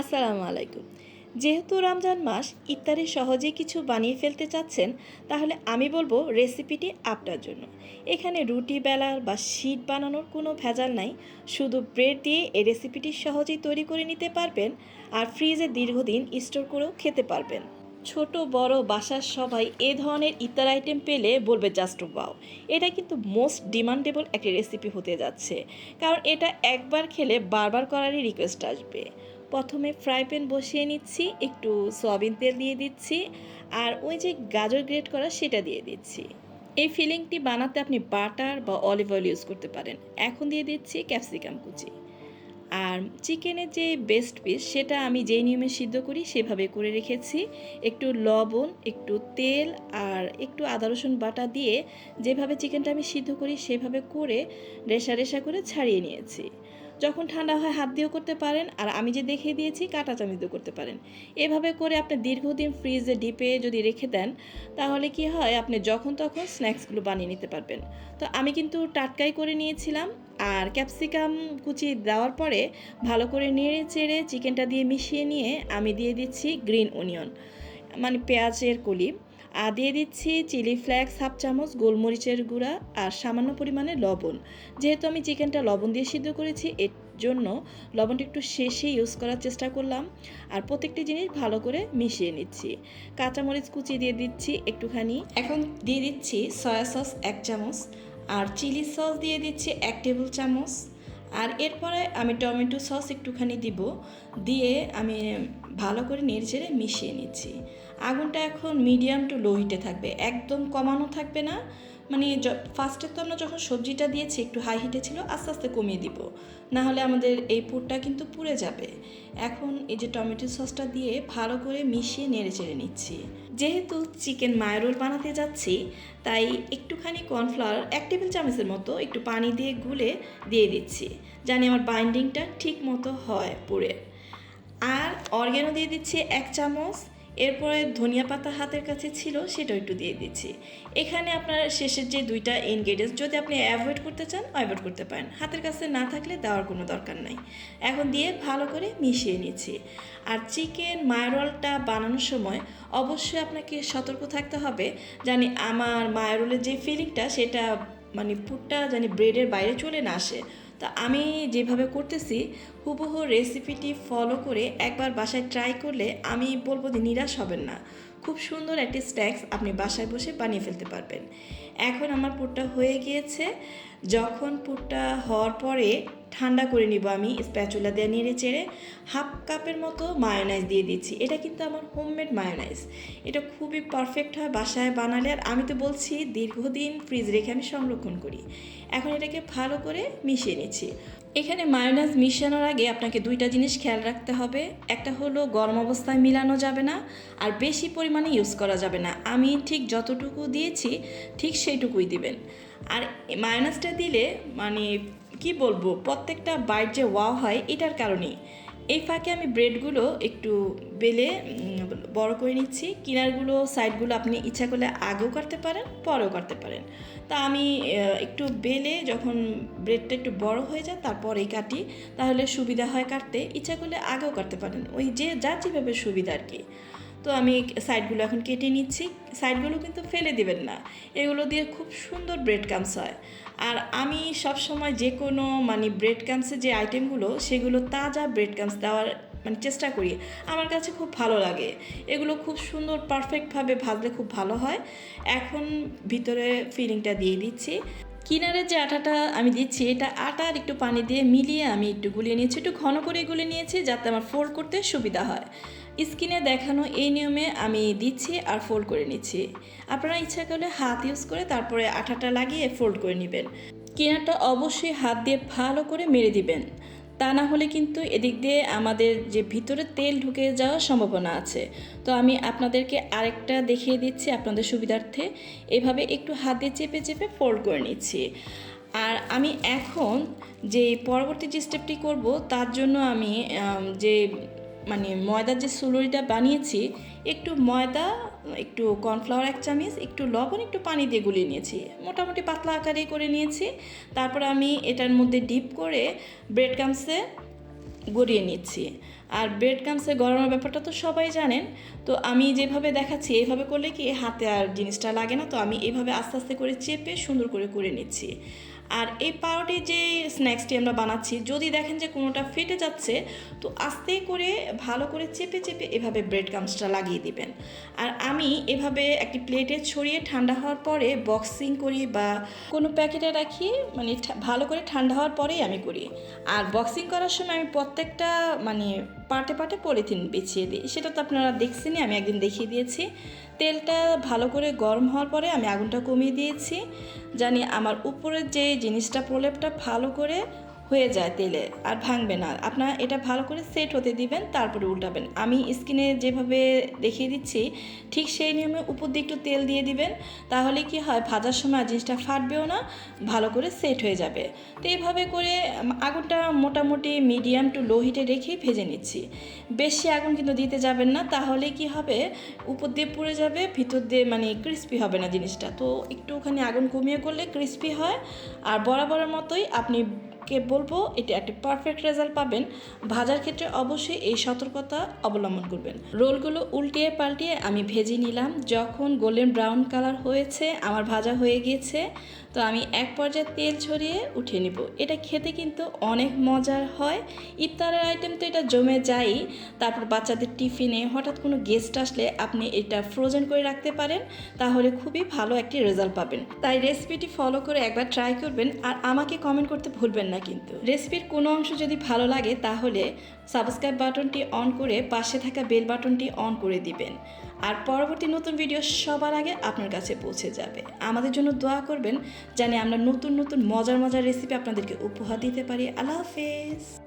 আসসালামু আলাইকুম। যেহেতু রমজান মাস, ইফতারে সহজে কিছু বানিয়ে ফেলতে চাচ্ছেন, তাহলে আমি বলব রেসিপিটি আপনার জন্য। এখানে রুটি বেলার বা শীট বানানোর কোনো ভেজাল নাই, শুধু ব্রেড দিয়ে এই রেসিপিটি সহজেই তৈরি করে নিতে পারবেন আর ফ্রিজে দীর্ঘদিন স্টোর করেও খেতে পারবেন। ছোট, বড়, বাসার সবাই এ ধরনের ইফতার আইটেম পেলে বলবে জাস্ট বাও এটা কিন্তু মোস্ট ডিমান্ডেবল একটি রেসিপি হতে যাচ্ছে, কারণ এটা একবার খেলে বারবার করারই রিকোয়েস্ট আসবে। প্রথমে ফ্রাই প্যান বসিয়ে নিচ্ছি, একটু সয়াবিন তেল দিয়ে দিচ্ছি, আর ওই যে গাজর গ্রেট করা সেটা দিয়ে দিচ্ছি। এই ফিলিংটি বানাতে আপনি বাটার বা অলিভ অয়েল ইউজ করতে পারেন। এখন দিয়ে দিচ্ছি ক্যাপসিকাম কুচি। আর চিকেনের যে বেস্ট পিস সেটা আমি যেই নিয়মে সিদ্ধ করি, সেভাবে করে রেখেছি। একটু লবণ, একটু তেল, আর একটু আদা, রসুন বাটা দিয়ে যেভাবে চিকেনটা আমি সিদ্ধ করি, সেভাবে করে রেশা রেশা করে ছাড়িয়ে নিয়েছি। যখন ঠান্ডা হয় হাত দিয়েও করতে পারেন আর আমি যে দেখিয়ে দিয়েছি কাঁটা চামচ দিয়েও করতে পারেন। এভাবে করে আপনি দীর্ঘদিন ফ্রিজে ডিপে যদি রেখে দেন, তাহলে কি হয়, আপনি যখন তখন স্ন্যাক্সগুলো বানিয়ে নিতে পারবেন। তো আমি কিন্তু টাটকাই করে নিয়েছিলাম আর ক্যাপসিকাম কুচি দেওয়ার পরে ভালো করে নেড়ে চেড়ে চিকেনটা দিয়ে মিশিয়ে নিয়ে আমি দিয়ে দিচ্ছি গ্রিন অনিয়ন মানে পেঁয়াজের কলি। আর দিয়ে দিচ্ছি চিলি ফ্লেক্স হাফ চামচ, গোলমরিচের গুঁড়া আর সামান্য পরিমাণে লবণ। যেহেতু আমি চিকেনটা লবণ দিয়ে সিদ্ধ করেছি, এর জন্য লবণটা একটু শেষে ইউজ করার চেষ্টা করলাম। আর প্রত্যেকটি জিনিস ভালো করে মিশিয়ে নিচ্ছি। কাঁচামরিচ কুচি দিয়ে দিচ্ছি একটুখানি। এখন দিয়ে দিচ্ছি সয়া সস এক চামচ আর চিলি সস দিয়ে দিচ্ছি এক টেবিল চামচ। আর এরপরে আমি টমেটো সস একটুখানি দিব, দিয়ে আমি ভালো করে নেড়েচেড়ে মিশিয়ে নিচ্ছি। আগুনটা এখন মিডিয়াম টু লো হিটে থাকবে, একদম কমানো থাকবে না। মানে ফার্স্টে তো আমরা যখন সবজিটা দিয়েছি, একটু হাই হিটে ছিল, আস্তে আস্তে কমিয়ে দিব। না হলে আমাদের এই পুরটা কিন্তু পুড়ে যাবে। এখন এই যে টমেটো সসটা দিয়ে ভালো করে মিশিয়ে নেড়ে চেড়ে নিচ্ছি। যেহেতু চিকেন মায়রোল বানাতে যাচ্ছি, তাই একটুখানি কর্নফ্লাওয়ার, এক টেবিল চামচের মতো একটু পানি দিয়ে গুলে দিয়ে দিচ্ছি, জানি আমার বাইন্ডিংটা ঠিক মতো হয় পুড়ে। আর অর্গ্যানো দিয়ে দিচ্ছি এক চামচ এরপরে ধনিয়া পাতা হাতের কাছে ছিল, সেটাও একটু দিয়ে দিচ্ছি। এখানে আপনার শেষের যে দুইটা ইনগ্রেডিয়েন্টস যদি আপনি অ্যাভয়েড করতে চান অ্যাভয়েড করতে পারেন। হাতের কাছে না থাকলে দেওয়ার কোনো দরকার নাই। এখন দিয়ে ভালো করে মিশিয়ে নিচ্ছি। আর চিকেন মায়ারোলটা বানানোর সময় অবশ্যই আপনাকে সতর্ক থাকতে হবে, জানি আমার মায়ারোলের যে ফিলিংটা সেটা মানে পুরটা জানি ব্রেডের বাইরে চলে না আসে। তা আমি যেভাবে করতেছি, হুবহু রেসিপিটি ফলো করে একবার বাসায় ট্রাই করলে আমি বলব যে নিরাশ হবেন না। খুব সুন্দর একটি স্ন্যাক্স আপনি বাসায় বসে বানিয়ে ফেলতে পারবেন। এখন আমার পুরটা হয়ে গিয়েছে। যখন পুরটা হওয়ার পরে ঠান্ডা করে নিব আমি স্প্যাচুলা দিয়ে নেড়ে চেড়ে হাফ কাপের মতো মায়োনাইজ দিয়ে দিচ্ছি। এটা কিন্তু আমার হোমমেড মায়োনাইজ এটা খুবই পারফেক্ট হয় বাসায় বানালে। আর আমি তো বলছি, দীর্ঘদিন ফ্রিজ রেখে আমি সংরক্ষণ করি। এখন এটাকে ভালো করে মিশিয়ে নিচ্ছি। এখানে মায়োনাইজ মিশানোর আগে আপনাকে দুইটা জিনিস খেয়াল রাখতে হবে। একটা হলো, গরম অবস্থায় মিলানো যাবে না, আর বেশি পরিমাণে ইউজ করা যাবে না। আমি ঠিক যতটুকু দিয়েছি, ঠিক সেইটুকুই দিবেন। আর মায়োনাইজটা দিলে মানে কি বলব? প্রত্যেকটা বাইট যে ওয়াও হয়, এটার কারণেই। এই ফাঁকে আমি ব্রেডগুলো একটু বেলে বড় করে নিচ্ছি। কিনারগুলো, সাইডগুলো আপনি ইচ্ছা করলে আগেও কাটতে পারেন, পরেও কাটতে পারেন। তা আমি একটু বেলে যখন ব্রেডটা একটু বড় হয়ে যায় তারপরেই কাটি। তাহলে সুবিধা হয় কাটতে। ইচ্ছা করলে আগেও কাটতে পারেন। ওই যে যার যেভাবে সুবিধা আর কি। তো আমি সাইডগুলো এখন কেটে নিচ্ছি। সাইডগুলো কিন্তু ফেলে দিবেন না। এগুলো দিয়ে খুব সুন্দর ব্রেড কামস হয়। আর আমি সব সময় যে কোনো মানে ব্রেড কামসের যে আইটেমগুলো সেগুলো তাজা ব্রেড কামস দেওয়ার মানে চেষ্টা করি। আমার কাছে খুব ভালো লাগে। এগুলো খুব সুন্দর পারফেক্টভাবে ভাজলে খুব ভালো হয়। এখন ভিতরে ফিলিংটা দিয়ে দিচ্ছি। কিনারের যে আটাটা আমি দিচ্ছি, এটা আটা আর একটু পানি দিয়ে মিলিয়ে আমি একটু গুলিয়ে নিয়েছি। একটু ঘন করে গুলিয়ে নিয়েছি যাতে আমার ফোল্ড করতে সুবিধা হয়। স্কিনে দেখানো এই নিয়মে আমি দিচ্ছি আর ফোল্ড করে নিচ্ছি। আপনারা ইচ্ছা করলে হাত ইউজ করে তারপরে আঠাটা লাগিয়ে ফোল্ড করে নেবেন। কিনারটা অবশ্যই হাত দিয়ে ভালো করে মেরে দিবেন। তা না হলে কিন্তু এদিক দিয়ে আমাদের যে ভিতরে তেল ঢুকে যাওয়ার সম্ভাবনা আছে। তো আমি আপনাদেরকে আরেকটা দেখিয়ে দিচ্ছি আপনাদের সুবিধার্থে। এভাবে একটু হাত দিয়ে চেপে চেপে ফোল্ড করে নিচ্ছি। আর আমি এখন যে পরবর্তী যে স্টেপটি করব, তার জন্য আমি, যে মানে ময়দার যে সুলুরিটা বানিয়েছি, একটু ময়দা, একটু কর্নফ্লাওয়ার এক চামচ, একটু লবণ, একটু পানি দিয়ে গুলিয়ে নিয়েছি। মোটামুটি পাতলা আকারে করে নিয়েছি। তারপর আমি এটার মধ্যে ডিপ করে ব্রেড কামসে গড়িয়ে নিচ্ছি। আর ব্রেড কামসে গরমের ব্যাপারটা তো সবাই জানেন। তো আমি যেভাবে দেখাচ্ছি এইভাবে করলে কি হাতে আর জিনিসটা লাগে না। তো আমি এইভাবে আস্তে আস্তে করে চেপে সুন্দর করে করে নিচ্ছি। আর এই পাউরুটি যে স্ন্যাক্সটি আমরা বানাচ্ছি, যদি দেখেন যে কোনোটা ফেটে যাচ্ছে, তো আস্তে করে, ভালো করে চেপে চেপে এভাবে ব্রেড কামসটা লাগিয়ে দিবেন। আর আমি এভাবে একটি প্লেটে ছড়িয়ে ঠান্ডা হওয়ার পরে বক্সিং করি বা কোনো প্যাকেটে রাখি মানে ভালো করে ঠান্ডা হওয়ার পরেই আমি করি। আর বক্সিং করার সময় আমি প্রত্যেকটা মানে পার্টে পাটে পলিথিন বিছিয়ে দিই। সেটা তো আপনারা দেখছেনই, আমি একদিন দেখিয়ে দিয়েছি। তেলটা ভালো করে গরম হওয়ার পরে আমি আগুনটা কমিয়ে দিয়েছি। জানি আমার উপরের যে জিনিসটা প্রলেপটা ভালো করে হয়ে যায় তেলে, আর ভাঙবে না। আপনারা এটা ভালো করে সেট হতে দিবেন, তারপরে উল্টাবেন। আমি স্কিনে যেভাবে দেখিয়ে দিচ্ছি, ঠিক সেই নিয়মে উপর দিয়ে একটু তেল দিয়ে দিবেন, তাহলে কি হয়, ভাজার সময় জিনিসটা ফাটবেও না, ভালো করে সেট হয়ে যাবে। তো এইভাবে করে আগুনটা মোটামুটি মিডিয়াম টু লো হিটে রেখেই ভেজে নিচ্ছি। বেশি আগুন কিন্তু দিতে যাবেন না, তাহলে কি হবে, উপর দিয়ে পুড়ে যাবে, ভিতর দিয়ে মানে ক্রিস্পি হবে না জিনিসটা। তো একটুখানি আগুন কমিয়ে করলে ক্রিস্পি হয়, আর বরাবরের মতোই আপনি কে বলব, এটা একটা পারফেক্ট রেজাল্ট পাবেন। ভাজার ক্ষেত্রে অবশ্যই এই সতর্কতা অবলম্বন করবেন। রোলগুলো উল্টিয়ে পাল্টিয়ে আমি ভেজে নিলাম। যখন গোল্ডেন ব্রাউন কালার হয়েছে, আমার ভাজা হয়ে গিয়েছে তো আমি এক পর্যায়ে তেল ছড়িয়ে উঠিয়ে নিব। এটা খেতে কিন্তু অনেক মজার হয়। ইফতারের আইটেম তো এটা জমে যায়ই। তারপর বাচ্চাদের টিফিনে হঠাৎ কোনো গেস্ট আসলে আপনি এটা ফ্রোজেন করে রাখতে পারেন, তাহলে খুবই ভালো একটি রেজাল্ট পাবেন। তাই রেসিপিটি ফলো করে একবার ট্রাই করবেন আর আমাকে কমেন্ট করতে ভুলবেন না কিন্তু। রেসিপির কোনো অংশ যদি ভালো লাগে, তাহলে সাবস্ক্রাইব বাটনটি অন করে পাশে থাকা বেল বাটনটি অন করে দিবেন। আর পরবর্তী নতুন ভিডিও সবার আগে আপনার কাছে পৌঁছে যাবে। আমাদের জন্য দোয়া করবেন, জানি আমরা নতুন নতুন মজার মজার রেসিপি আপনাদেরকে উপহার দিতে পারি। আল্লাহ হাফেজ।